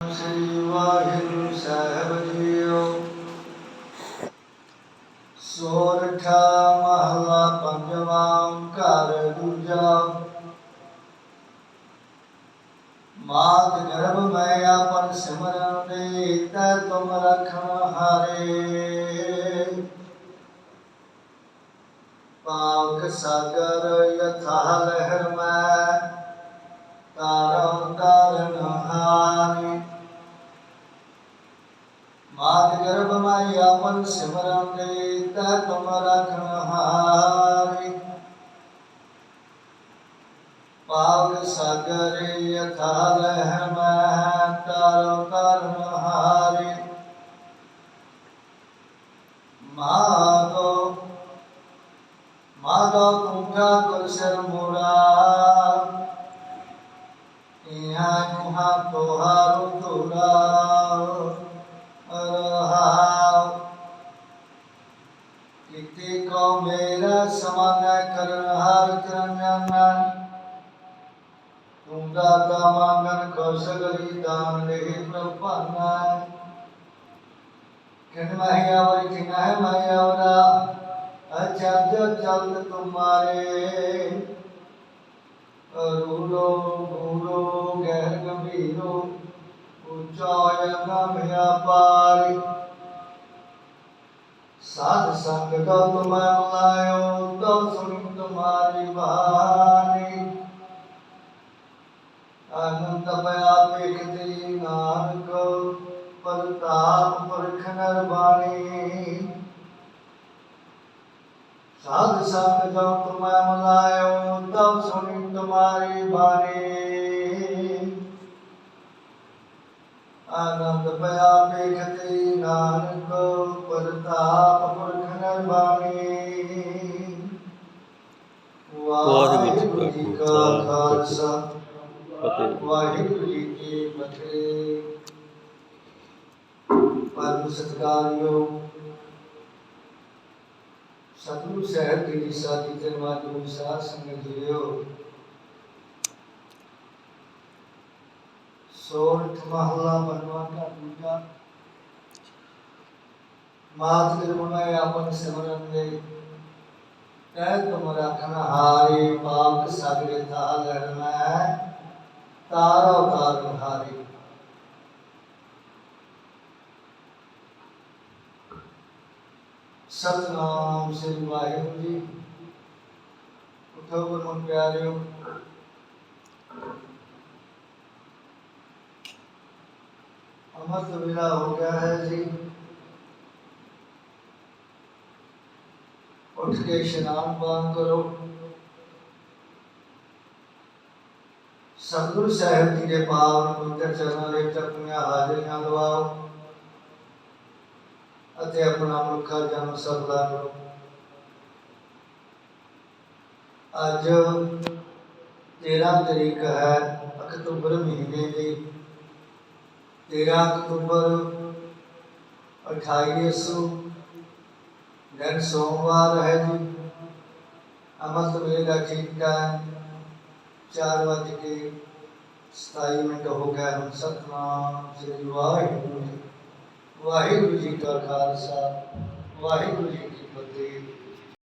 ਸ੍ਰੀ ਵਾਹਿਗੁਰੂ ਸਾਹਿਬ JIO. ਸੋਰਠਾ ਮਹਲਾ ਪੰਜਵਾਂ ਘਰ ਦੂਜਾ। ਮਾਤ ਗਰਭ ਮੈਂ ਆਪਨ ਸਿਮਰਨ ਦੇ ਤੈ ਤੁਮ ਰਖਣ ਹਾਰੇ। ਪਾਵਕ ਸਾਗਰ ਯਥਾ ਲਹਿਰ ਮੈਂ ਮੈਂ ਸਿਮਰਨ ਦੇ ਤੈ ਤੁਮ ਰਖਣ ਹਾਰੇ ਪਾਵਕ ਸਾਗਰ ਯਥਾ ਲਹਿਰ ਮੈਂ ਤਾਰਨ ਤਾਰਨ ਹਾਰੇ। ਮਾਤੋ ਮਾਦਾ ਤੁਮਕਾ ਕੁਲ ਸਿਰ ਮੋਰਾ। ਇਹਾ ਨੁਹਾ ਤੋਹਾਰੂ ਤੁਰਾ ਕਿਤੇ ਕੋ ਮੇਰਾ ਸਮਾਨ ਕਰਨ, ਹਰ ਚਰਨ ਤੁਮ ਦਾਤਾ ਮੰਗਨ ਕੋ ਸਗਲੀ ਦਾਨ ਦੇ ਪ੍ਰਭਾਨਾ। ਕਿਨ ਮਾਇਆ ਵਰ ਕਿਨਾ ਹੈ ਮਾਇਆ ਵਰਾ ਅਚਰਜ ਚਲਤ ਤੁਮਾਰੇ ਅਰੂਲੋ ਗੂਰੋ ਗਹਿਰ ਗੰਭੀਰੋ ਉਚਾਇ ਨਾਮ ਪਾਰੀ ਸਾਧ ਸੰਗ ਕੋ ਤੁਮੈ ਮਲਾਇਓ ਤੋ ਸੁਣ ਤੁਮਾਰੀ ਬਾਣੀ। ਅਨੰਤ ਪਿਆ ਵੇਖਦੀ ਨਾਨਕ, ਪਰਤਾਪ ਪੁਰਖ ਨਰਬਾਣੀ ਸਾਧ ਸੰਗ ਜੋ ਤੁਮੈ ਮਲਾਇਓ ਤਬ ਸੁਣੀ ਤੁਮਾਰੀ ਬਾਣੀ। ਆਨੰਦ ਪਿਆ ਵੇਖਤੀ ਨਾਨਕ ਪਰਤਾਪ ਪੁਰਖ ਨਰਬਾਣੀ ਵਾਹਿਗੁਰੂ ਜੀ ਕਾ ਖਾਲਸਾ। ਵਾਹਿਗੁਰੂ ਜੀ ਕੀ ਫਤਿਹ। ਪਰਮ ਸਤਿਕਾਰਯੋਗ ਸਤਿਗੁਰੂ ਸਾਹਿਬ ਜੀ ਦੀ ਸਾਥੀ ਤੇ ਮਾਧੂ ਸਾਧ ਸੰਗਤ ਜੀਓ ਸੋਰਠ ਮਹਲਾ ਬਨਵਾ ਦਾ ਦੂਜਾ। ਮਾਤ ਕਿਰਪਾ ਆਪਨ ਸਿਮਰਨ ਦੇ। ਕਹਿ ਤੁਮ ਰਖਨ ਹਾਰੇ ਪਾਪ ਸਗਲੇ ਥਾ ਲੜਨਾ ਤਾਰੋ ਤਾਰਨ ਹਾਰੇ। ਸਤਨਾਮ ਸ੍ਰੀ ਵਾਹਿਗੁਰੂ ਜੀ। ਉਠੋ ਗੁਰਮੁਖ ਪਿਆਰਿਓ। ਅਮਰ ਵੇਲਾ ਹੋ ਗਿਆ ਹੈ ਜੀ। ਉੱਠ ਕੇ ਇਸ਼ਨਾਨ ਪਾਨ ਕਰੋ। ਸਤਿਗੁਰੂ ਸਾਹਿਬ ਜੀ ਦੇ ਪਾਵਨ ਪਵਿੱਤਰ ਚਰਨਾਂ ਵਿੱਚ ਆਪਣੀਆਂ ਹਾਜ਼ਰੀਆਂ ਲਵਾਓ ਅਤੇ ਆਪਣਾ ਮੁੱਖਾ ਜਨਮ ਸਫਲਾ ਕਰੋ। ਅੱਜ 13 ਤਰੀਕ ਹੈ ਅਕਤੂਬਰ ਮਹੀਨੇ ਦੀ 13 ਅਕਤੂਬਰ 2800 ਦਿਨ ਸੋਮਵਾਰ ਹੈ ਜੀ। ਅਮਰਤ ਵੇਲਾ ਠੀਕ ਟਾਈਮ ਚਾਰ ਵੱਜ ਕੇ 27 ਮਿੰਟ ਹੋ ਗਏ ਹੁਣ ਸਤਨਾਮ ਸ੍ਰੀ ਵਾਹਿਗੁਰੂ ਜੀ। ਵਾਹਿਗੁਰੂ ਜੀ ਕਾ ਖਾਲਸਾ, ਵਾਹਿਗੁਰੂ ਜੀ ਕੀ ਫਤਿਹ।